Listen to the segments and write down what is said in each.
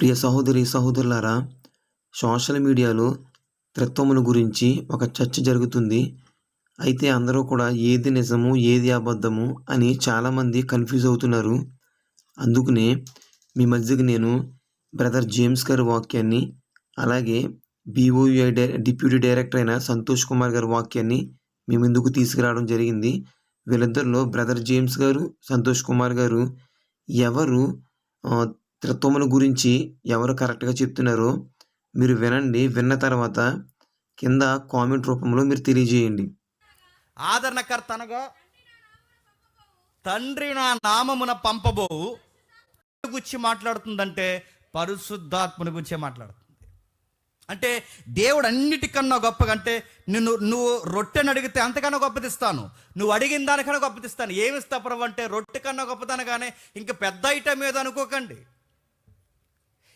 ప్రియ సహోదరి సహోదరులారా సోషల్ మీడియాలో త్రిత్వముల గురించి ఒక చర్చ జరుగుతుంది. అయితే అందరూ కూడా ఏది నిజము ఏది అబద్ధము అని చాలామంది కన్ఫ్యూజ్ అవుతున్నారు. అందుకనే మీ మధ్యకి నేను బ్రదర్ జేమ్స్ గారి వాక్యాన్ని అలాగే బీఓయూఐ డై డిప్యూటీ డైరెక్టర్ అయిన సంతోష్ కుమార్ గారి వాక్యాన్ని మీ ముందుకు తీసుకురావడం జరిగింది. వీళ్ళిద్దరిలో బ్రదర్ జేమ్స్ గారు సంతోష్ కుమార్ గారు ఎవరు త్రిత్వమును గురించి ఎవరు కరెక్ట్గా చెప్తున్నారో మీరు వినండి. విన్న తర్వాత కింద కామెంట్ రూపంలో మీరు తెలియజేయండి. ఆదరణకర్త అనగా తండ్రి నా నామమున పంపబోవు. గురించి మాట్లాడుతుందంటే పరిశుద్ధాత్మని గురించే మాట్లాడుతుంది. అంటే దేవుడు అన్నిటికన్నా గొప్పగా అంటే నిన్ను నువ్వు రొట్టెని అడిగితే అంతకన్నా గొప్పదిస్తాను. నువ్వు అడిగిన దానికన్నా గొప్పదిస్తాను. ఏమి ఇస్తా ప్రభు అంటే రొట్టె కన్నా గొప్పదనగానే ఇంకా పెద్ద ఐటమ్ ఏదో అనుకోకండి.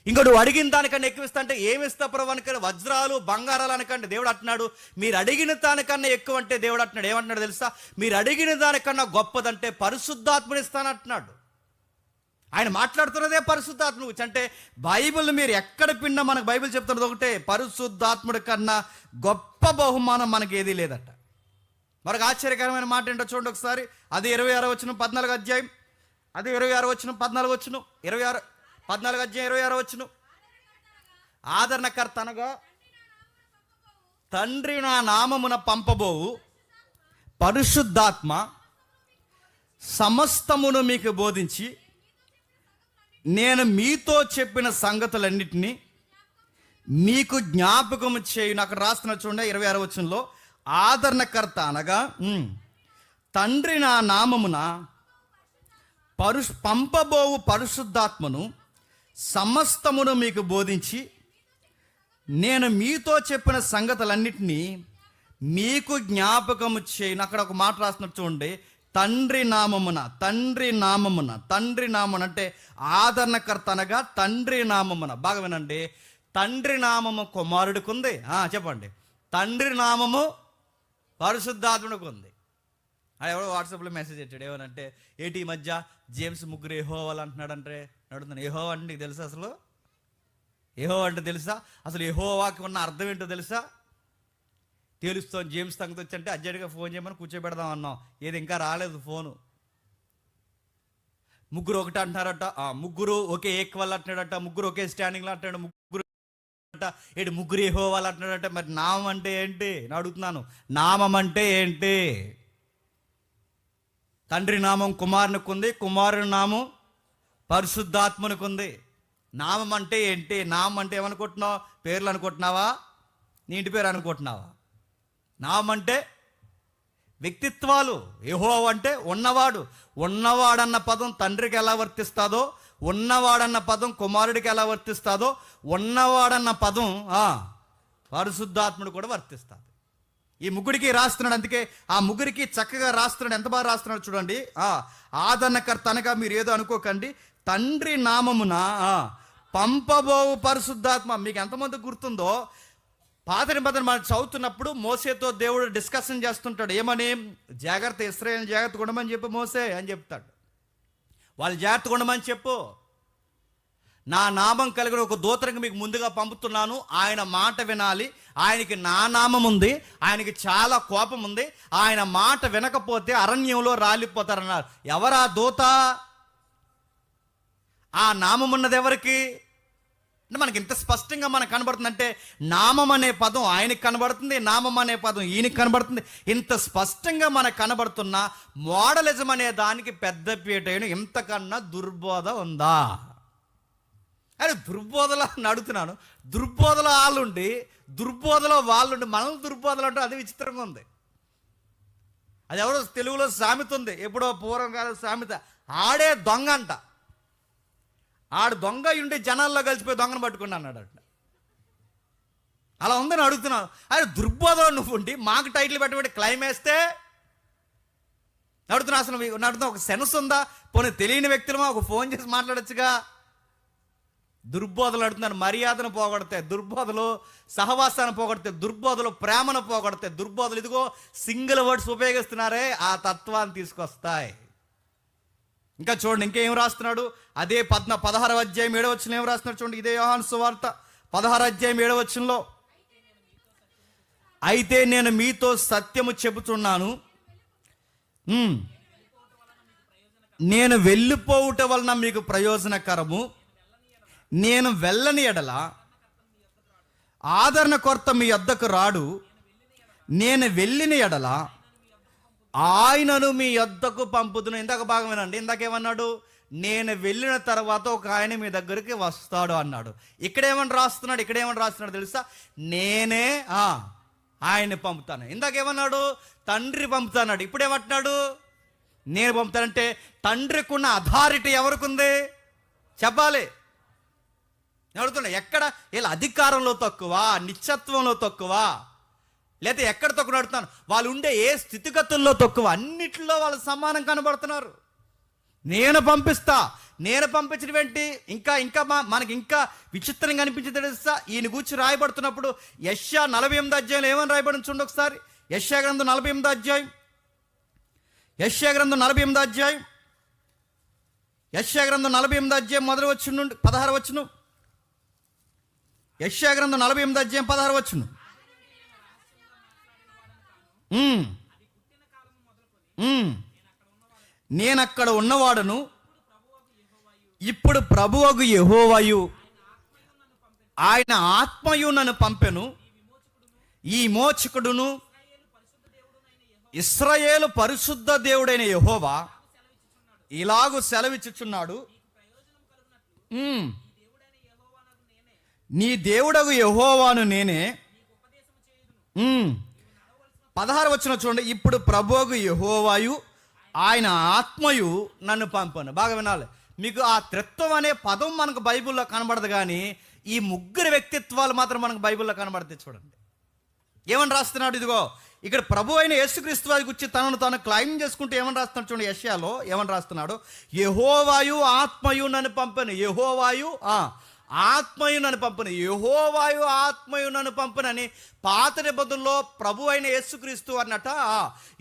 ఇంకా నువ్వు అడిగిన దానికన్నా ఎక్కువ ఇస్తా అంటే ఏమి ఇస్తా ప్రభు అనకండి వజ్రాలు బంగారాలు అనకండి దేవుడు అంటున్నాడు. మీరు అడిగిన దానికన్నా ఎక్కువ అంటే దేవుడు అంటున్నాడు. ఏమంటున్నాడు తెలుసా? మీరు అడిగిన దానికన్నా గొప్పదంటే పరిశుద్ధాత్మని ఇస్తానంటున్నాడు ఆయన మాట్లాడుతున్నదే పరిశుద్ధాత్మ. గురించి అంటే బైబిల్ మీరు ఎక్కడ పిన్నా మనకు బైబిల్ చెప్తున్నది ఒకటే పరిశుద్ధాత్ముడి కన్నా గొప్ప బహుమానం మనకి ఏదీ లేదట. మరొక ఆశ్చర్యకరమైన మాట ఏంటో చూడండి ఒకసారి. అది ఇరవై ఆరు వచ్చిన పద్నాలుగు అధ్యాయం. అది ఇరవై ఆరు వచ్చిన పద్నాలుగు వచ్చిన ఇరవై ఆరు పద్నాలుగు అధ్యాయం ఇరవై ఆరో వచ్చును ఆదరణకర్త అనగా తండ్రి నా నామమున పంపబోవు పరిశుద్ధాత్మ సమస్తమును మీకు బోధించి నేను మీతో చెప్పిన సంగతులన్నిటినీ మీకు జ్ఞాపకం చేయను. అక్కడ రాస్తున్న చూడండి ఇరవై ఆరో వచనంలో. ఆదరణకర్త అనగా తండ్రి నా నామమున పరుష్ పంపబోవు పరిశుద్ధాత్మను సమస్తమును మీకు బోధించి నేను మీతో చెప్పిన సంగతులన్నిటినీ మీకు జ్ఞాపకము చేయను. అక్కడ ఒక మాట రాసినట్టు చూడండి. తండ్రి నామమున తండ్రి నామమున తండ్రి నామమున అంటే ఆదరణకర్త అనగా తండ్రి నామమున. బాగా వినండి. తండ్రి నామము కుమారుడికి ఉంది. చెప్పండి. తండ్రి నామము పరిశుద్ధాత్ముడికి ఉంది. అది ఎవడో వాట్సాప్లో మెసేజ్ పెట్టాడు ఏమనంటే ఏంటి మధ్య జేమ్స్ ముగ్గురు ఏహోవాలు అడుగుతున్నాను ఏహో అంటే నీకు తెలుసా అసలు? ఏహో అంటే తెలుసా? అసలు ఏహోవాకి ఉన్న అర్థం ఏంటో తెలుసా? తేలుస్తాం జేమ్స్ తంగతి వచ్చి అంటే అర్జెంట్గా ఫోన్ చేయమని కూర్చోబెడదాం అన్నాం. ఏది ఇంకా రాలేదు ఫోను. ముగ్గురు ఒకటి అంటున్నారట. ఆ, ముగ్గురు ఒకే ఏక్వల్ అంటున్నాడట. ముగ్గురు ఒకే స్టాండింగ్లో అంటున్నాడు. ముగ్గురు అంట ఏంటి ముగ్గురు ఏహోవాలు అంటున్నాడట మరి నామం అంటే ఏంటి? నేను అడుగుతున్నాను. నామం అంటే ఏంటి? తండ్రి నామం కుమారునికి ఉంది కుమారుని నామం పరిశుద్ధాత్మనికి ఉంది నామం అంటే ఏంటి? నామం అంటే ఏమనుకుంటున్నావు? పేర్లు అనుకుంటున్నావా? నీ ఇంటి పేరు అనుకుంటున్నావా? నామం అంటే వ్యక్తిత్వాలు. ఏహో అంటే ఉన్నవాడు. ఉన్నవాడన్న పదం తండ్రికి ఎలా వర్తిస్తాదో ఉన్నవాడన్న పదం కుమారుడికి ఎలా వర్తిస్తాదో ఉన్నవాడన్న పదం పరిశుద్ధాత్ముడు కూడా వర్తిస్తాడు. ఈ ముగ్గురికి రాస్తున్నాడు అందుకే ఆ ముగ్గురికి చక్కగా రాస్తున్నాడు. ఎంత బాగా రాస్తున్నాడు చూడండి. ఆ ఆదరణకర్త అనగా మీరు ఏదో అనుకోకండి. తండ్రి నామమున పంపబోవు పరిశుద్ధాత్మ. మీకు ఎంతమంది గుర్తుందో పాత నిబంధన మనం చదువుతున్నప్పుడు మోసేతో దేవుడు డిస్కషన్ చేస్తుంటాడు. ఏమని? జాగ్రత్త ఇస్రాయల్ జాగ్రత్త ఉండమని చెప్పు మోసే అని చెప్తాడు. వాళ్ళు జాగ్రత్త ఉండమని చెప్పు. నా నామం కలిగిన ఒక దూతరికి మీకు ముందుగా పంపుతున్నాను. ఆయన మాట వినాలి. ఆయనకి నా నామం ఉంది ఆయనకి చాలా కోపం ఉంది ఆయన మాట వినకపోతే అరణ్యంలో రాలిపోతారన్నారు. ఎవరా దూత? ఆ నామం ఉన్నది ఎవరికి? అంటే మనకి ఇంత స్పష్టంగా మనకు కనబడుతుందంటే నామం అనే పదం ఆయనకి కనబడుతుంది నామం అనే పదం ఈయనకి కనబడుతుంది. ఇంత స్పష్టంగా మనకు కనబడుతున్న మోడలిజం అనే దానికి పెద్ద పీటైన ఇంతకన్నా దుర్బోధ ఉందా? అరే దుర్బోధలో అని అడుగుతున్నాను దుర్బోధలో వాళ్ళుండి దుర్బోధలో వాళ్ళుండి మనల్ని దుర్బోధలు అంటే అది విచిత్రంగా ఉంది. అది ఎవరో తెలుగులో సామెత ఉంది. ఎప్పుడో పూర్వం కాలం సామెత. ఆడే దొంగ అంట. ఆడు దొంగ ఉండి జనాల్లో కలిసిపోయి దొంగను పట్టుకుని అన్నాడు అంట అలా ఉందని అడుగుతున్నాను. అరే దుర్బోధం నువ్వు ఉండి మాకు టైటిల్ పెట్టబెట్టి క్లైమ్ వేస్తే నడుతున్నా అసలు నడుతున్నా ఒక సెన్స్ ఉందా? పోనీ తెలియని వ్యక్తులమా? ఒక ఫోన్ చేసి మాట్లాడొచ్చుగా? దుర్బోధలు అడుగుతున్నారు మర్యాదను పోగొడతాయి దుర్బోధలు సహవాసాన్ని పోగొడతాయి దుర్బోధలు ప్రేమను పోగొడతాయి దుర్బోధలు ఇదిగో సింగిల్ వర్డ్స్ ఉపయోగిస్తున్నారే ఆ తత్వాన్ని తీసుకొస్తాయి. ఇంకా చూడండి ఇంకేం రాస్తున్నాడు? అదే పద్న పదహార అధ్యాయం ఏడవ వచ్చిన ఏం రాస్తున్నాడు చూడండి ఇదే యోహాను సువార్త. పదహార అధ్యాయం ఏడవ అయితే నేను మీతో సత్యము చెబుతున్నాను. నేను వెళ్ళిపోవుట వలన మీకు ప్రయోజనకరము. నేను వెళ్ళని ఎడల ఆదరణ కొరత మీ యొద్దకు రాడు. నేను వెళ్ళిన ఎడల ఆయనను మీ యొద్దకు పంపుతున్న ఇందాక భాగం వినండి. ఇందాకేమన్నాడు నేను వెళ్ళిన తర్వాత ఒక ఆయన మీ దగ్గరికి వస్తాడు అన్నాడు. ఇక్కడేమని రాస్తున్నాడు? ఇక్కడేమని రాస్తున్నాడు తెలుసా? నేనే ఆ, ఆయన్ని పంపుతాను. ఇందాకేమన్నాడు తండ్రి పంపుతాన్నాడు ఇప్పుడు ఏమంటున్నాడు? నేను పంపుతానంటే తండ్రికి ఉన్న అథారిటీ ఎవరికి ఉంది చెప్పాలి. అడుగుతున్నా ఎక్కడ? వీళ్ళ అధికారంలో తక్కువ నిత్యత్వంలో తక్కువ. లేదా ఎక్కడ తక్కువ అడుగుతాను వాళ్ళు ఉండే ఏ స్థితిగతుల్లో తక్కువ? అన్నిట్లో వాళ్ళు సమానం కనబడుతున్నారు. నేను పంపిస్తా. నేను పంపించడం ఏంటి? ఇంకా ఇంకా మా- మనకి ఇంకా విచిత్రంగా అనిపించింది తెలుసా? ఈయన కూర్చి రాయబడుతున్నప్పుడు యష్యా నలభై ఎనిమిది అధ్యాయంలో ఏమని రాయబడి చూడండి ఒకసారి. యష్యా గ్రంథం నలభై ఎనిమిది అధ్యాయం. యష్యా గ్రంథం నలభై ఎనిమిది అధ్యాయం. యష్యా గ్రంథం నలభై ఎనిమిది అధ్యాయం మొదలు వచ్చి నుండి పదహారు వచ్చును యష్యా గ్రంథం నలభై ఎనిమిది అధ్యాయం పదహారు వచ్చును నేను అక్కడ ఉన్నవాడను ఇప్పుడు ప్రభువగు యహోవాయు ఆయన ఆత్మయు నన్ను పంపెను ఈ మోచకుడును ఇస్రాయేలు పరిశుద్ధ దేవుడైన యహోవా ఇలాగు సెలవిచ్చుచున్నాడు. నీ దేవుడగు యహోవాను నేనే. పదహారు వచ్చిన చూడండి. ఇప్పుడు ప్రభువుకు యహోవాయు ఆయన ఆత్మయు నన్ను పంపను. బాగా వినాలి. మీకు ఆ త్రిత్వం అనే పదం మనకు బైబిల్లో కనబడదు కానీ ఈ ముగ్గురు వ్యక్తిత్వాలు మాత్రం మనకు బైబిల్లో కనబడతాయి చూడండి. ఏమని రాస్తున్నాడు ఇదిగో? ఇక్కడ ప్రభు అయిన యేసుక్రీస్తు వారి గురించి తనను తాను క్లైమ్ చేసుకుంటూ ఏమని రాస్తున్నాడు చూడండి? యశ్యాలో ఏమని రాస్తున్నాడు? యహోవాయు ఆత్మయు నన్ను పంపను. యహోవాయు ఆత్మయు నన్ను పంపిన. యహోవాయు ఆత్మయు నన్ను పంపినని పాత నిబంధనలో ప్రభు అయిన యేసుక్రీస్తు అన్నట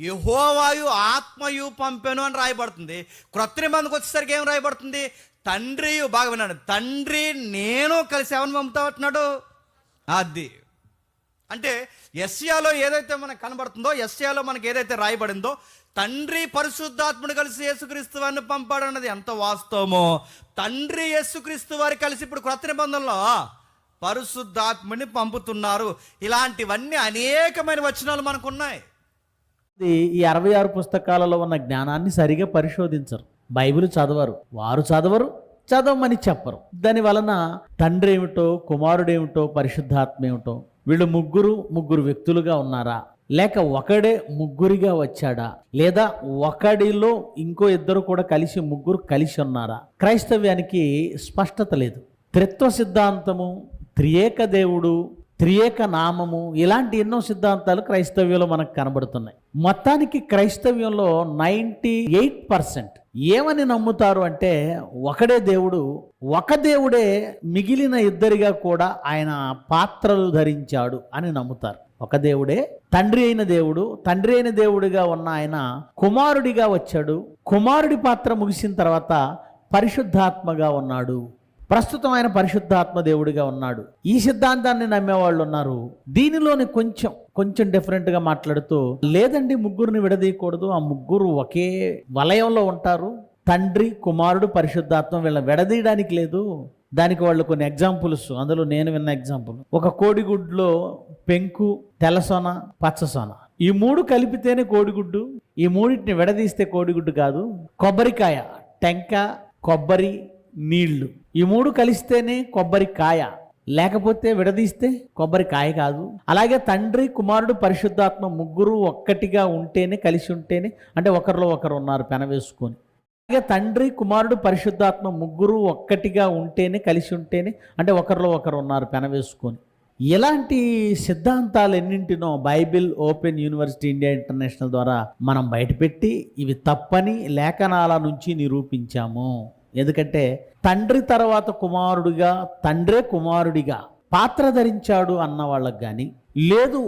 యహోవాయు ఆత్మయు పంపెను అని రాయబడుతుంది. క్రొత్త నిబంధనకు వచ్చేసరికి ఏం రాయబడుతుంది? తండ్రి బాగా విన్నాడు తండ్రి నేను కలిసి ఎవరిని పంపుతామంటున్నాడు అది అంటే ఎస్యాలో ఏదైతే మనకు కనబడుతుందో ఎస్యాలో మనకి ఏదైతే రాయబడిందో తండ్రి పరిశుద్ధాత్ముడు కలిసి యేసుక్రీస్తు వారిని పంపాడు అన్నది ఎంత వాస్తవమో? తండ్రి యేసుక్రీస్తు వారి కలిసి ఇప్పుడు క్రొత్త నిబంధనలో పరిశుద్ధాత్ముని పంపుతున్నారు. ఇలాంటివన్నీ అనేకమైన వచనాలు మనకు ఉన్నాయి ఇది ఈ అరవై ఆరు పుస్తకాలలో ఉన్న జ్ఞానాన్ని సరిగా పరిశోధించరు. బైబిల్ చదవరు. వారు చదవరు చదవమని చెప్పరు. దాని వలన తండ్రి ఏమిటో కుమారుడేమిటో పరిశుద్ధాత్మ ఏమిటో వీళ్ళు ముగ్గురు ముగ్గురు వ్యక్తులుగా ఉన్నారా? లేక ఒకడే ముగ్గురిగా వచ్చాడా? లేదా ఒకడిలో ఇంకో ఇద్దరు కూడా కలిసి ముగ్గురు కలిసి ఉన్నారా? క్రైస్తవ్యానికి స్పష్టత లేదు. త్రిత్వ సిద్ధాంతము త్రియేక దేవుడు త్రియేక నామము ఇలాంటి ఎన్నో సిద్ధాంతాలు క్రైస్తవ్యంలో మనకు కనబడుతున్నాయి. మొత్తానికి క్రైస్తవ్యంలో నైంటీ ఎయిట్ పర్సెంట్ ఏమని నమ్ముతారు అంటే ఒకడే దేవుడు ఒక దేవుడే మిగిలిన ఇద్దరిగా కూడా ఆయన పాత్రలు ధరించాడు అని నమ్ముతారు. ఒక దేవుడే తండ్రి అయిన దేవుడు తండ్రి అయిన దేవుడిగా ఉన్న ఆయన కుమారుడిగా వచ్చాడు. కుమారుడి పాత్ర ముగిసిన తర్వాత పరిశుద్ధాత్మగా ఉన్నాడు. ప్రస్తుతం ఆయన పరిశుద్ధాత్మ దేవుడిగా ఉన్నాడు. ఈ సిద్ధాంతాన్ని నమ్మేవాళ్ళు ఉన్నారు. దీనిలోని కొంచెం కొంచెం డిఫరెంట్గా మాట్లాడుతూ లేదండి ముగ్గురిని విడదీయకూడదు. ఆ ముగ్గురు ఒకే వలయంలో ఉంటారు. తండ్రి కుమారుడు పరిశుద్ధాత్మ వీళ్ళని విడదీయడానికి లేదు. దానికి వాళ్ళు కొన్ని ఎగ్జాంపుల్స్ అందులో నేను విన్న ఎగ్జాంపుల్ ఒక కోడిగుడ్లో పెంకు తెల్లసొన పచ్చసొన. ఈ మూడు కలిపితేనే కోడిగుడ్డు. ఈ మూడింటిని విడదీస్తే కోడిగుడ్డు కాదు. కొబ్బరికాయ టెంక కొబ్బరి నీళ్ళు. ఈ మూడు కలిస్తేనే కొబ్బరికాయ. లేకపోతే విడదీస్తే కొబ్బరికాయ కాదు. అలాగే తండ్రి కుమారుడు పరిశుద్ధాత్మ ముగ్గురు ఒక్కటిగా ఉంటేనే కలిసి ఉంటేనే అంటే ఒకరిలో ఒకరు ఉన్నారు పెనవేసుకొని అలాగే తండ్రి కుమారుడు పరిశుద్ధాత్మ ముగ్గురు ఒక్కటిగా ఉంటేనే కలిసి ఉంటేనే అంటే ఒకరిలో ఒకరు ఉన్నారు పెనవేసుకొని ఇలాంటి సిద్ధాంతాలు ఎన్నింటినో Bible open university India international ద్వారా మనం బయటపెట్టి ఇవి తప్పని లేఖనాల నుంచి నిరూపించాము. ఎందుకంటే తండ్రి తర్వాత కుమారుడిగా తండ్రే కుమారుడిగా పాత్ర ధరించాడు అన్న వాళ్ళకు కానీ లేదు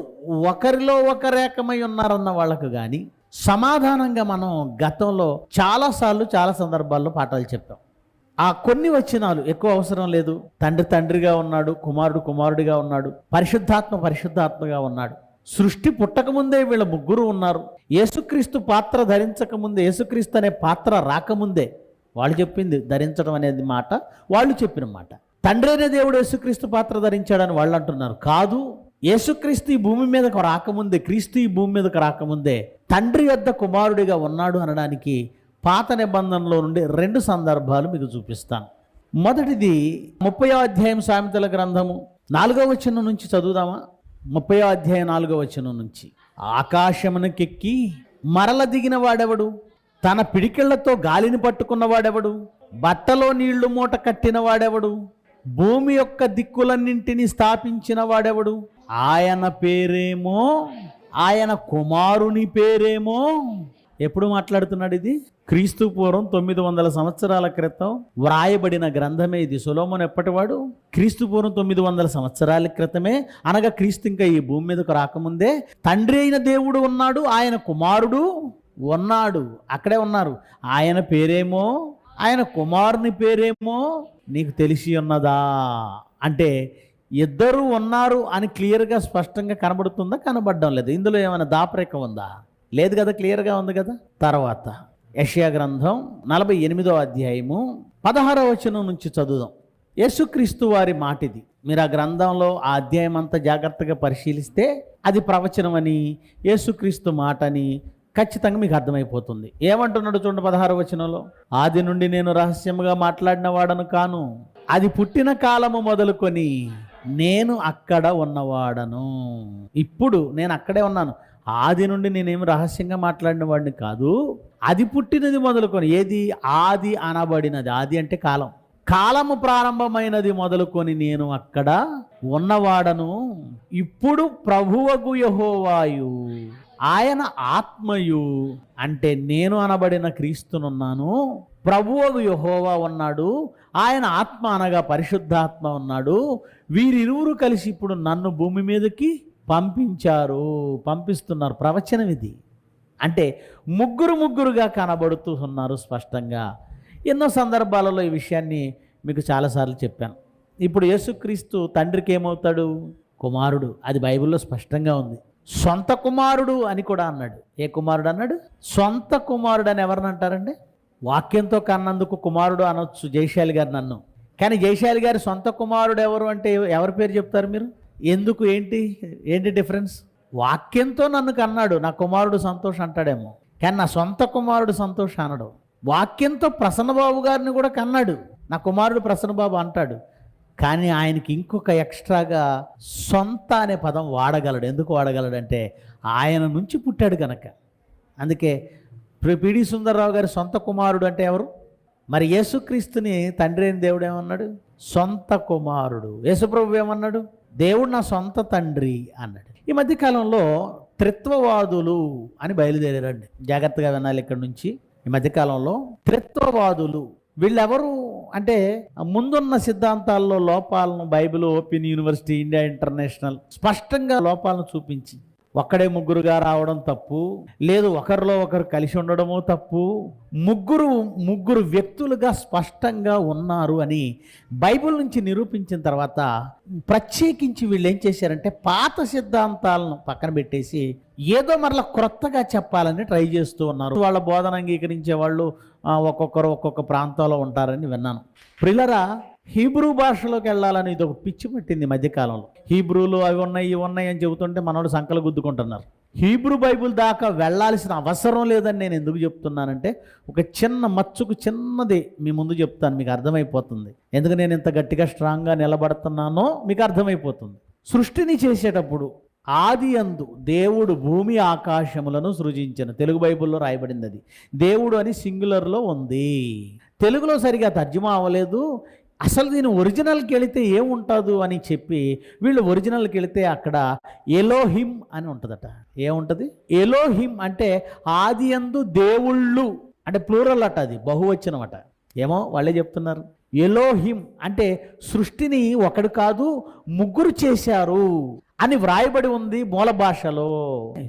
ఒకరిలో ఒకరేకమై ఉన్నారన్న వాళ్ళకు కానీ సమాధానంగా మనం గతంలో చాలాసార్లు చాలా సందర్భాల్లో పాఠాలు చెప్పాం. ఆ కొన్ని వచనాలు ఎక్కువ అవసరం లేదు. తండ్రి తండ్రిగా ఉన్నాడు కుమారుడు కుమారుడిగా ఉన్నాడు పరిశుద్ధాత్మ పరిశుద్ధాత్మగా ఉన్నాడు. సృష్టి పుట్టకముందే వీళ్ళ ముగ్గురు ఉన్నారు. యేసుక్రీస్తు పాత్ర ధరించకముందే యేసుక్రీస్తు అనే పాత్ర రాకముందే వాళ్ళు చెప్పింది ధరించడం అనేది మాట వాళ్ళు చెప్పిన మాట. తండ్రి అనే దేవుడు యేసుక్రీస్తు పాత్ర ధరించాడని వాళ్ళు అంటున్నారు. కాదు యేసుక్రీస్తు ఈ భూమి మీదకు రాకముందే క్రీస్తు ఈ భూమి మీదకు రాకముందే తండ్రి యొద్ద కుమారుడిగా ఉన్నాడు అనడానికి పాత నిబంధనలో నుండి రెండు సందర్భాలు మీకు చూపిస్తాను. మొదటిది ముప్పై అధ్యాయం సామెతల గ్రంథము. నాలుగవ వచనం నుంచి చదువుదామా? ముప్పై అధ్యాయం నాలుగవ వచనం నుంచి. ఆకాశమునకెక్కి మరల దిగిన వాడెవడు? తన పిడికిళ్ళతో గాలిని పట్టుకున్న వాడెవడు? బట్టలో నీళ్ళు మూట కట్టిన వాడెవడు? భూమి యొక్క దిక్కులన్నింటినీ స్థాపించిన వాడెవడు? ఆయన పేరేమో ఆయన కుమారుని పేరేమో? ఎప్పుడు మాట్లాడుతున్నాడు ఇది? క్రీస్తు పూర్వం తొమ్మిది వందల సంవత్సరాల క్రితం వ్రాయబడిన గ్రంథమే ఇది. సులోమన్ ఎప్పటివాడు? క్రీస్తు పూర్వం తొమ్మిది వందల సంవత్సరాల క్రితమే. అనగా క్రీస్తు ఇంకా ఈ భూమి మీదకు రాకముందే తండ్రి అయిన దేవుడు ఉన్నాడు ఆయన కుమారుడు ఉన్నాడు. అక్కడే ఉన్నారు. ఆయన పేరేమో? ఆయన కుమారుని పేరేమో? నీకు తెలిసి ఉన్నదా? అంటే ఇద్దరు ఉన్నారు అని క్లియర్గా స్పష్టంగా కనబడుతుందా? కనబడడం లేదు. ఇందులో ఏమైనా దాపరేఖ ఉందా? లేదు కదా క్లియర్గా ఉంది కదా? తర్వాత యషయా గ్రంథం నలభై ఎనిమిదో అధ్యాయము పదహారో వచనం నుంచి చదువుదాం. యేసుక్రీస్తు వారి మాట ఇది మీరు ఆ గ్రంథంలో ఆ అధ్యాయం అంతా జాగ్రత్తగా పరిశీలిస్తే అది ప్రవచనం అని యేసుక్రీస్తు మాట అని ఖచ్చితంగా మీకు అర్థమైపోతుంది. ఏమంటున్నాడు చూడండి పదహారు వచనంలో? ఆది నుండి నేను రహస్యముగా మాట్లాడిన వాడను కాను అది పుట్టిన కాలము మొదలుకొని నేను అక్కడ ఉన్నవాడను. ఇప్పుడు నేను అక్కడే ఉన్నాను. ఆది నుండి నేనేం రహస్యంగా మాట్లాడిన వాడిని కాదు. అది పుట్టినది మొదలుకొని ఏది? ఆది అనబడినది. ఆది అంటే కాలం. కాలము ప్రారంభమైనది మొదలుకొని నేను అక్కడ ఉన్నవాడను. ఇప్పుడు ప్రభువగు యహోవాయు. ఆయన ఆత్మయు. అంటే నేను అనబడిన క్రీస్తునున్నాను. ప్రభువగు యహోవా ఉన్నాడు ఆయన ఆత్మ అనగా పరిశుద్ధాత్మ ఉన్నాడు వీరిరువురు కలిసి ఇప్పుడు నన్ను భూమి మీదకి పంపించారు పంపిస్తున్నారు. ప్రవచనం ఇది. అంటే ముగ్గురు ముగ్గురుగా కనబడుతూ ఉన్నారు స్పష్టంగా. ఎన్నో సందర్భాలలో ఈ విషయాన్ని మీకు చాలాసార్లు చెప్పాను. ఇప్పుడు యేసుక్రీస్తు తండ్రికి ఏమవుతాడు? కుమారుడు. అది బైబిల్లో స్పష్టంగా ఉంది. సొంత కుమారుడు అని కూడా అన్నాడు. ఏ కుమారుడు అన్నాడు? సొంత కుమారుడు అని ఎవరిని అంటారండి? వాక్యంతో కన్నందుకు కుమారుడు అనొచ్చు జయశాలి గారు నన్ను. కానీ జయశాలి గారి సొంత కుమారుడు ఎవరు అంటే ఎవరి పేరు చెప్తారు మీరు? ఎందుకు? ఏంటి? ఏంటి డిఫరెన్స్? వాక్యంతో నన్ను కన్నాడు. నా కుమారుడు సంతోష్ అంటాడేమో. కానీ నా సొంత కుమారుడు సంతోష్ అనడు. వాక్యంతో ప్రసన్నబాబు గారిని కూడా కన్నాడు. నా కుమారుడు ప్రసన్నబాబు అంటాడు. కానీ ఆయనకి ఇంకొక ఎక్స్ట్రాగా సొంత అనే పదం వాడగలడు. ఎందుకు వాడగలడంటే ఆయన నుంచి పుట్టాడు కనుక అందుకే పిడి సుందరరావు గారి సొంత కుమారుడు అంటే ఎవరు? మరి యేసుక్రీస్తుని తండ్రి అయిన దేవుడు ఏమన్నాడు? సొంత కుమారుడు. యేసుప్రభు ఏమన్నాడు? దేవుడు నా సొంత తండ్రి అన్నాడు. ఈ మధ్యకాలంలో త్రిత్వవాదులు అని బయలుదేరారండి. జాగ్రత్తగా వినాలి ఇక్కడ నుంచి. ఈ మధ్యకాలంలో త్రిత్వవాదులు వీళ్ళెవరు అంటే ముందున్న సిద్ధాంతాల్లో లోపాలను Bible open university India international స్పష్టంగా లోపాలను చూపించి ఒక్కడే ముగ్గురుగా రావడం తప్పు లేదు ఒకరిలో ఒకరు కలిసి ఉండడము తప్పు. ముగ్గురు ముగ్గురు వ్యక్తులుగా స్పష్టంగా ఉన్నారు అని బైబిల్ నుంచి నిరూపించిన తర్వాత ప్రత్యేకించి వీళ్ళు ఏం చేశారంటే పాత సిద్ధాంతాలను పక్కన పెట్టేసి ఏదో మరలా క్రొత్తగా చెప్పాలని ట్రై చేస్తూ ఉన్నారు. వాళ్ళ బోధన అంగీకరించే వాళ్ళు ఒక్కొక్కరు ఒక్కొక్క ప్రాంతంలో ఉంటారని విన్నాను. ప్రిలరా హీబ్రూ భాషలోకి వెళ్ళాలని ఇది ఒక పిచ్చి పట్టింది ఈ మధ్యకాలంలో. హీబ్రూలు అవి ఉన్నాయి ఇవి ఉన్నాయి అని చెబుతుంటే మనోడు సంకలు గుద్దుకుంటున్నారు. హీబ్రూ బైబిల్ దాకా వెళ్ళాల్సిన అవసరం లేదని నేను ఎందుకు చెప్తున్నానంటే ఒక చిన్న మచ్చుకు చిన్నది మీ ముందు చెప్తాను మీకు అర్థమైపోతుంది. ఎందుకు నేను ఇంత గట్టిగా స్ట్రాంగ్గా నిలబడుతున్నానో మీకు అర్థమైపోతుంది. సృష్టిని చేసేటప్పుడు ఆది అందు దేవుడు భూమి ఆకాశములను సృజించిన. తెలుగు బైబిల్లో రాయబడింది అది. దేవుడు అని సింగులర్లో ఉంది. తెలుగులో సరిగా తర్జుమా అవ్వలేదు. అసలు దీని ఒరిజినల్కి వెళితే ఏముంటుంది అని చెప్పి వీళ్ళు ఒరిజినల్కి వెళితే అక్కడ ఎలోహిమ్ అని ఉంటుందట. ఏముంటుంది? ఎలోహిమ్ అంటే ఆది అందు దేవుళ్ళు అంటే ప్లూరల్ అట అది బహువచనం అట ఏమో వాళ్ళే చెప్తున్నారు. ఎలోహిమ్ అంటే సృష్టిని ఒకడు కాదు ముగ్గురు చేశారు అని వ్రాయబడి ఉంది మూల భాషలో.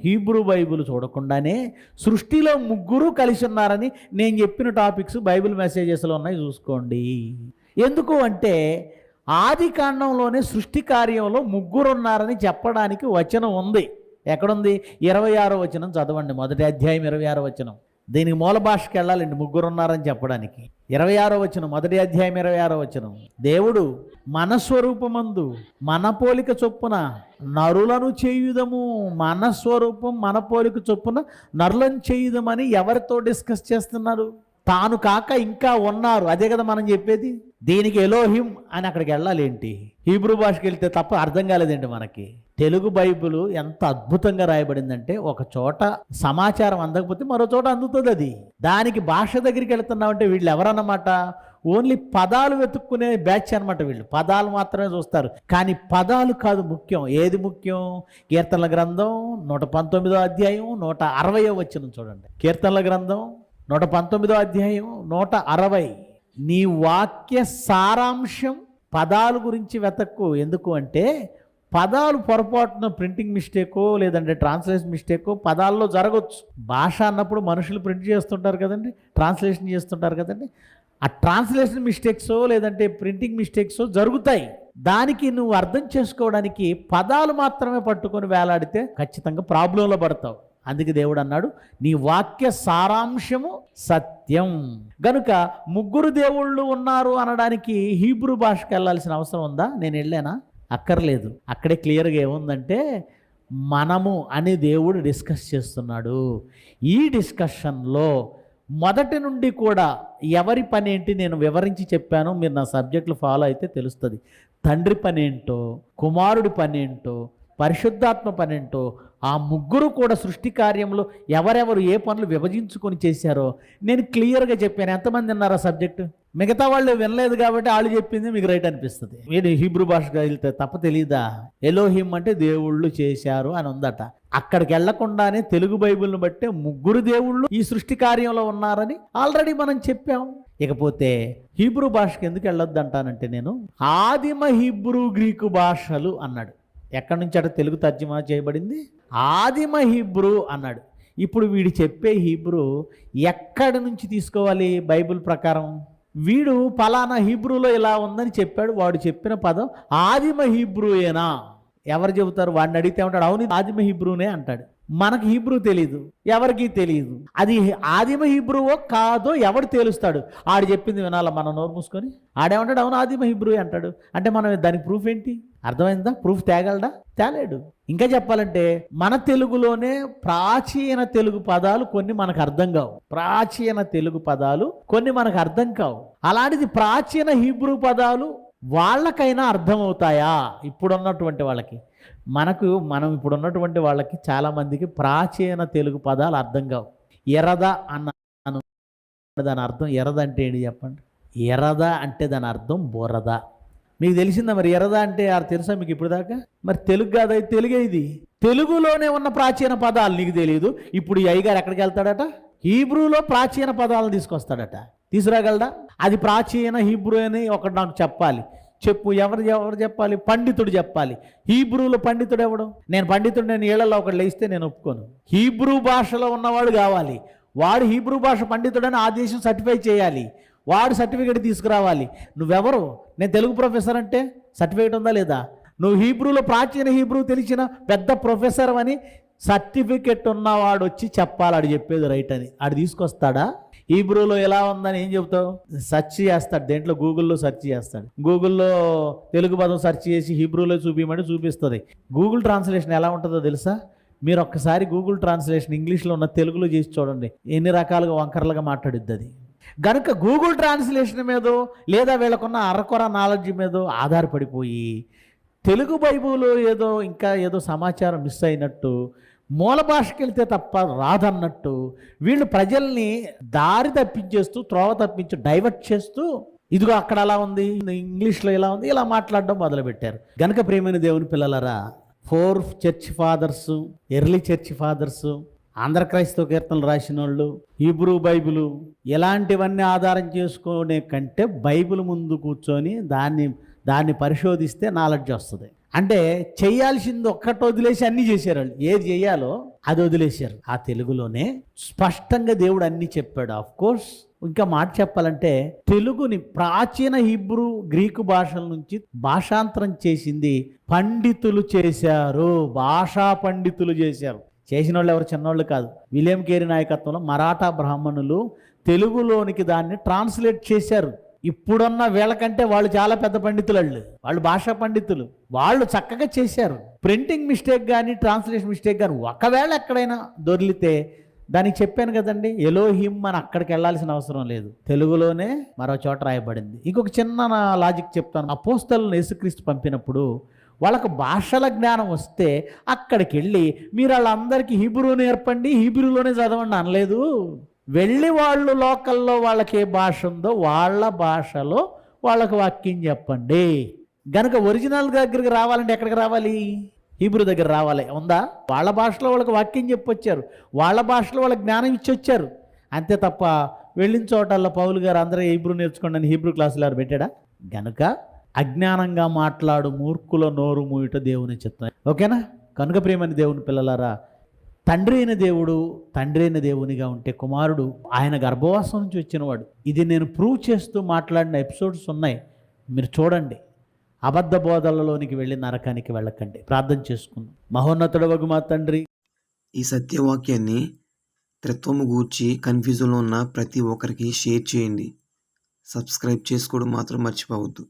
హీబ్రూ బైబిల్ చూడకుండానే సృష్టిలో ముగ్గురు కలిసి ఉన్నారని నేను చెప్పిన టాపిక్స్ బైబిల్ మెసేజెస్లో ఉన్నాయి చూసుకోండి. ఎందుకు అంటే ఆది కాండంలోనే సృష్టి కార్యంలో ముగ్గురు ఉన్నారని చెప్పడానికి వచనం ఉంది. ఎక్కడుంది? ఇరవై ఆరో వచనం చదవండి. మొదటి అధ్యాయం ఇరవై ఆరో వచనం. దీనికి మూల భాషకి వెళ్ళాలండి ముగ్గురు ఉన్నారని చెప్పడానికి. ఇరవై ఆరో వచనం మొదటి అధ్యాయం ఇరవై ఆరో వచనం. దేవుడు మనస్వరూపమందు మన పోలిక చొప్పున నరులను చేయుదము. మన స్వరూపం మన పోలిక చొప్పున నరులను చేయుదమని ఎవరితో డిస్కస్ చేస్తున్నారు? తాను కాక ఇంకా ఉన్నారు. అదే కదా మనం చెప్పేది? దీనికి ఎలోహిం అని అక్కడికి వెళ్ళాలి ఏంటి హీబ్రూ భాషకి వెళ్తే తప్ప అర్థం కాలేదండి మనకి. తెలుగు బైబిల్ ఎంత అద్భుతంగా రాయబడిందంటే ఒక చోట సమాచారం అందకపోతే మరో చోట అందుతుంది అది. దానికి భాష దగ్గరికి వెళ్తున్నామంటే వీళ్ళు ఎవరన్నమాట? ఓన్లీ పదాలు వెతుక్కునే బ్యాచ్ అనమాట వీళ్ళు. పదాలు మాత్రమే చూస్తారు. కానీ పదాలు కాదు ముఖ్యం. ఏది ముఖ్యం? కీర్తనల గ్రంథం నూట పంతొమ్మిదో అధ్యాయం నూట అరవయో వచ్చిన చూడండి. కీర్తనల గ్రంథం నూట పంతొమ్మిదో అధ్యాయం నూట అరవై. నీ వాక్య సారాంశం పదాల గురించి వెతక్కు. ఎందుకు అంటే పదాలు పొరపాటున ప్రింటింగ్ మిస్టేకో లేదంటే ట్రాన్స్లేషన్ మిస్టేకో పదాల్లో జరగవచ్చు భాష అన్నప్పుడు మనుషులు ప్రింట్ చేస్తుంటారు కదండి ట్రాన్స్లేషన్ చేస్తుంటారు కదండి. ఆ ట్రాన్స్లేషన్ మిస్టేక్సో లేదంటే ప్రింటింగ్ మిస్టేక్సో జరుగుతాయి. దానికి నువ్వు అర్థం చేసుకోవడానికి పదాలు మాత్రమే పట్టుకొని వేలాడితే ఖచ్చితంగా ప్రాబ్లంలో పడతావు. అందుకే దేవుడు అన్నాడు నీ వాక్య సారాంశము సత్యం. గనుక ముగ్గురు దేవుళ్ళు ఉన్నారు అనడానికి హీబ్రూ భాషకు వెళ్ళాల్సిన అవసరం ఉందా? నేను వెళ్ళానా? అక్కర్లేదు. అక్కడే క్లియర్గా ఏముందంటే మనము అని దేవుడు డిస్కస్ చేస్తున్నాడు. ఈ డిస్కషన్లో మొదటి నుండి కూడా ఎవరి పని ఏంటి నేను వివరించి చెప్పాను మీరు నా సబ్జెక్టులు ఫాలో అయితే తెలుస్తుంది. తండ్రి పని ఏంటో కుమారుడి పని ఏంటో పరిశుద్ధాత్మ పని ఏంటో ఆ ముగ్గురు కూడా సృష్టి కార్యంలో ఎవరెవరు ఏ పనులు విభజించుకొని చేశారో నేను క్లియర్గా చెప్పాను. ఎంతమంది విన్నారా సబ్జెక్టు? మిగతా వాళ్ళు వినలేదు కాబట్టి వాళ్ళు చెప్పింది మీకు రైట్ అనిపిస్తుంది. మీరు హీబ్రూ భాషగా వెళ్తే తప్ప తెలీదా? ఎలోహిం అంటే దేవుళ్ళు చేశారు అని ఉందట. అక్కడికి వెళ్ళకుండానే తెలుగు బైబిల్ని బట్టే ముగ్గురు దేవుళ్ళు ఈ సృష్టి కార్యంలో ఉన్నారని ఆల్రెడీ మనం చెప్పాం. ఇకపోతే హీబ్రూ భాషకి ఎందుకు వెళ్ళొద్దు అంటానంటే నేను ఆదిమ హీబ్రూ గ్రీకు భాషలు అన్నాడు. ఎక్కడి నుంచి అట తెలుగు తర్జుమా చేయబడింది? ఆదిమ హీబ్రూ అన్నాడు. ఇప్పుడు వీడు చెప్పే హీబ్రూ ఎక్కడి నుంచి తీసుకోవాలి బైబిల్ ప్రకారం? వీడు ఫలానా హీబ్రూలో ఇలా ఉందని చెప్పాడు. వాడు చెప్పిన పదం ఆదిమ హీబ్రూయేనా? ఎవరు చెబుతారు? వాడిని అడిగితే ఉంటాడు అవును ఆదిమ హీబ్రూనే అంటాడు. మనకు హీబ్రూ తెలియదు ఎవరికి తెలియదు అది ఆదిమ హీబ్రూవో కాదో ఎవడు తేలుస్తాడు? ఆడు చెప్పింది వినాలా మనం నోరు మూసుకొని? ఆడేమంటాడు అవును ఆదిమ హీబ్రూ అంటాడు. అంటే మనం దానికి ప్రూఫ్ ఏంటి? అర్థమైందా? ప్రూఫ్ తేగలడా? తేలేడు. ఇంకా చెప్పాలంటే మన తెలుగులోనే ప్రాచీన తెలుగు పదాలు కొన్ని మనకు అర్థం కావు. ప్రాచీన తెలుగు పదాలు కొన్ని మనకు అర్థం కావు. అలాంటిది ప్రాచీన హీబ్రూ పదాలు వాళ్ళకైనా అర్థమవుతాయా? ఇప్పుడున్నటువంటి వాళ్ళకి. మనకు మనం ఇప్పుడున్నటువంటి వాళ్ళకి చాలామందికి ప్రాచీన తెలుగు పదాలు అర్థం కావు. ఎరద అన్న దాని అర్థం ఎరద అంటే ఏంటి చెప్పండి? ఎరద అంటే దాని అర్థం బురద. మీకు తెలిసిందా మరి ఎరద అంటే అది తెలుసా మీకు ఇప్పుడు దాకా? మరి తెలుగు కాదు తెలుగే ఇది. తెలుగులోనే ఉన్న ప్రాచీన పదాలు నీకు తెలియదు ఇప్పుడు ఈ అయ్యగారు ఎక్కడికి వెళ్తాడట? హీబ్రూలో ప్రాచీన పదాలను తీసుకొస్తాడట. తీసుకురాగలడా? అది ప్రాచీన హీబ్రూ అని ఒకటి నాకు చెప్పాలి. చెప్పు ఎవరు ఎవరు చెప్పాలి? పండితుడు చెప్పాలి. హీబ్రూలో పండితుడు ఎవడు? నేను పండితుడు నేను ఏళ్ళలో ఒకటి లేస్తే నేను ఒప్పుకోను. హీబ్రూ భాషలో ఉన్నవాడు కావాలి. వాడు హీబ్రూ భాష పండితుడని ఆ దేశం సర్టిఫై చేయాలి. వాడు సర్టిఫికేట్ తీసుకురావాలి. నువ్వెవరు? నేను తెలుగు ప్రొఫెసర్ అంటే సర్టిఫికేట్ ఉందా లేదా? నువ్వు హీబ్రూలో ప్రాచీన హీబ్రూ తెలిసిన పెద్ద ప్రొఫెసర్ అని సర్టిఫికెట్ ఉన్నవాడు వచ్చి చెప్పాలి ఆడు చెప్పేది రైట్ అని. ఆడు తీసుకొస్తాడా? హీబ్రూలో ఎలా ఉందని ఏం చెబుతావు? సెర్చ్ చేస్తాడు దేంట్లో? గూగుల్లో సెర్చ్ చేస్తాడు. గూగుల్లో తెలుగు పదం సెర్చ్ చేసి హీబ్రూలో చూపించమని చూపిస్తుంది. గూగుల్ ట్రాన్స్లేషన్ ఎలా ఉంటుందో తెలుసా? మీరు ఒక్కసారి గూగుల్ ట్రాన్స్లేషన్ ఇంగ్లీష్లో ఉన్న తెలుగులో చేసి చూడండి. ఎన్ని రకాలుగా వంకరలుగా మాట్లాడిద్ది అది. గనుక గూగుల్ ట్రాన్స్లేషన్ మీదో లేదా వీళ్ళకున్న అరకొర నాలెడ్జ్ మీదో ఆధారపడిపోయి తెలుగు బైబుల్లో ఏదో ఇంకా ఏదో సమాచారం మిస్ అయినట్టు మూల భాషకి వెళ్తే తప్ప రాదన్నట్టు వీళ్ళు ప్రజల్ని దారి తప్పించేస్తూ త్రోవ తప్పించి డైవర్ట్ చేస్తూ ఇదిగో అక్కడ అలా ఉంది ఇంగ్లీష్లో ఇలా ఉంది ఇలా మాట్లాడడం మొదలుపెట్టారు. గనక ప్రేమైన దేవుని పిల్లలరా four church fathers early church fathers Andhra క్రైస్తవ కీర్తనలు రాసిన వాళ్ళు హీబ్రూ బైబిలు ఇలాంటివన్నీ ఆధారం చేసుకునే కంటే బైబిల్ ముందు కూర్చొని దాన్ని దాన్ని పరిశోధిస్తే నాలెడ్జ్ వస్తుంది. అంటే చేయాల్సింది ఒక్కటి వదిలేసి అన్ని చేశారు వాళ్ళు. ఏది చేయాలో అది వదిలేశారు. ఆ తెలుగులోనే స్పష్టంగా దేవుడు అన్ని చెప్పాడు. ఆఫ్ కోర్స్ ఇంకా మాట చెప్పాలంటే తెలుగుని ప్రాచీన హిబ్రూ గ్రీకు భాషల నుంచి భాషాంతరం చేసింది పండితులు చేశారు. భాషా పండితులు చేశారు. చేసిన వాళ్ళు ఎవరు? చిన్నవాళ్ళు కాదు. విలియం కేరి నాయకత్వంలో మరాఠా బ్రాహ్మణులు తెలుగులోనికి దాన్ని ట్రాన్స్లేట్ చేశారు. ఇప్పుడున్న వీళ్ళకంటే వాళ్ళు చాలా పెద్ద పండితులు వాళ్ళు వాళ్ళు భాషా పండితులు. వాళ్ళు చక్కగా చేశారు. ప్రింటింగ్ మిస్టేక్ కానీ ట్రాన్స్లేషన్ మిస్టేక్ కానీ ఒకవేళ ఎక్కడైనా దొరికితే దానికి చెప్పాను కదండి ఎలోహిమ్ అని అక్కడికి వెళ్ళాల్సిన అవసరం లేదు. తెలుగులోనే మరో చోట రాయబడింది. ఇంకొక చిన్న లాజిక్ చెప్తాను. అపోస్తలను యేసుక్రీస్తు పంపినప్పుడు వాళ్ళకు భాషల జ్ఞానం వస్తే అక్కడికి వెళ్ళి మీరు వాళ్ళందరికీ హీబ్రూ నేర్పండి హీబ్రూలోనే చదవండి అనలేదు. వెళ్ళి వాళ్ళు లోకల్లో వాళ్ళకి ఏ భాష ఉందో వాళ్ళ భాషలో వాళ్ళకు వాక్యం చెప్పండి. గనుక ఒరిజినల్ దగ్గరికి రావాలంటే ఎక్కడికి రావాలి? హీబ్రూ దగ్గర రావాలి. ఉందా? వాళ్ళ భాషలో వాళ్ళకి వాక్యం చెప్పొచ్చారు. వాళ్ళ భాషలో వాళ్ళకి జ్ఞానం ఇచ్చొచ్చారు. అంతే తప్ప వెళ్ళిన చోటల్లో పౌలు గారు అందరూ హీబ్రూ నేర్చుకోండి అని హీబ్రూ క్లాసులు గారు పెట్టాడా? గనుక అజ్ఞానంగా మాట్లాడు మూర్ఖుల నోరు మూయట దేవుని చిత్తం. ఓకేనా? కనుక ప్రేమని దేవుని పిల్లలారా తండ్రి అయిన దేవుడు తండ్రి అయిన దేవునిగా ఉంటే కుమారుడు ఆయన గర్భవాసం నుంచి వచ్చినవాడు. ఇది నేను ప్రూవ్ చేస్తూ మాట్లాడిన ఎపిసోడ్స్ ఉన్నాయి. మీరు చూడండి. అబద్ధ బోధలలోనికి వెళ్ళి నరకానికి వెళ్ళకండి. ప్రార్థన చేసుకుందాం. మహోన్నతుడు వగు మా తండ్రి. ఈ సత్యవాక్యాన్ని త్రిత్వము గూర్చి కన్ఫ్యూజన్లో ఉన్న ప్రతి ఒక్కరికి షేర్ చేయండి. సబ్స్క్రైబ్ చేసుకోవడం మాత్రం మర్చిపోవద్దు.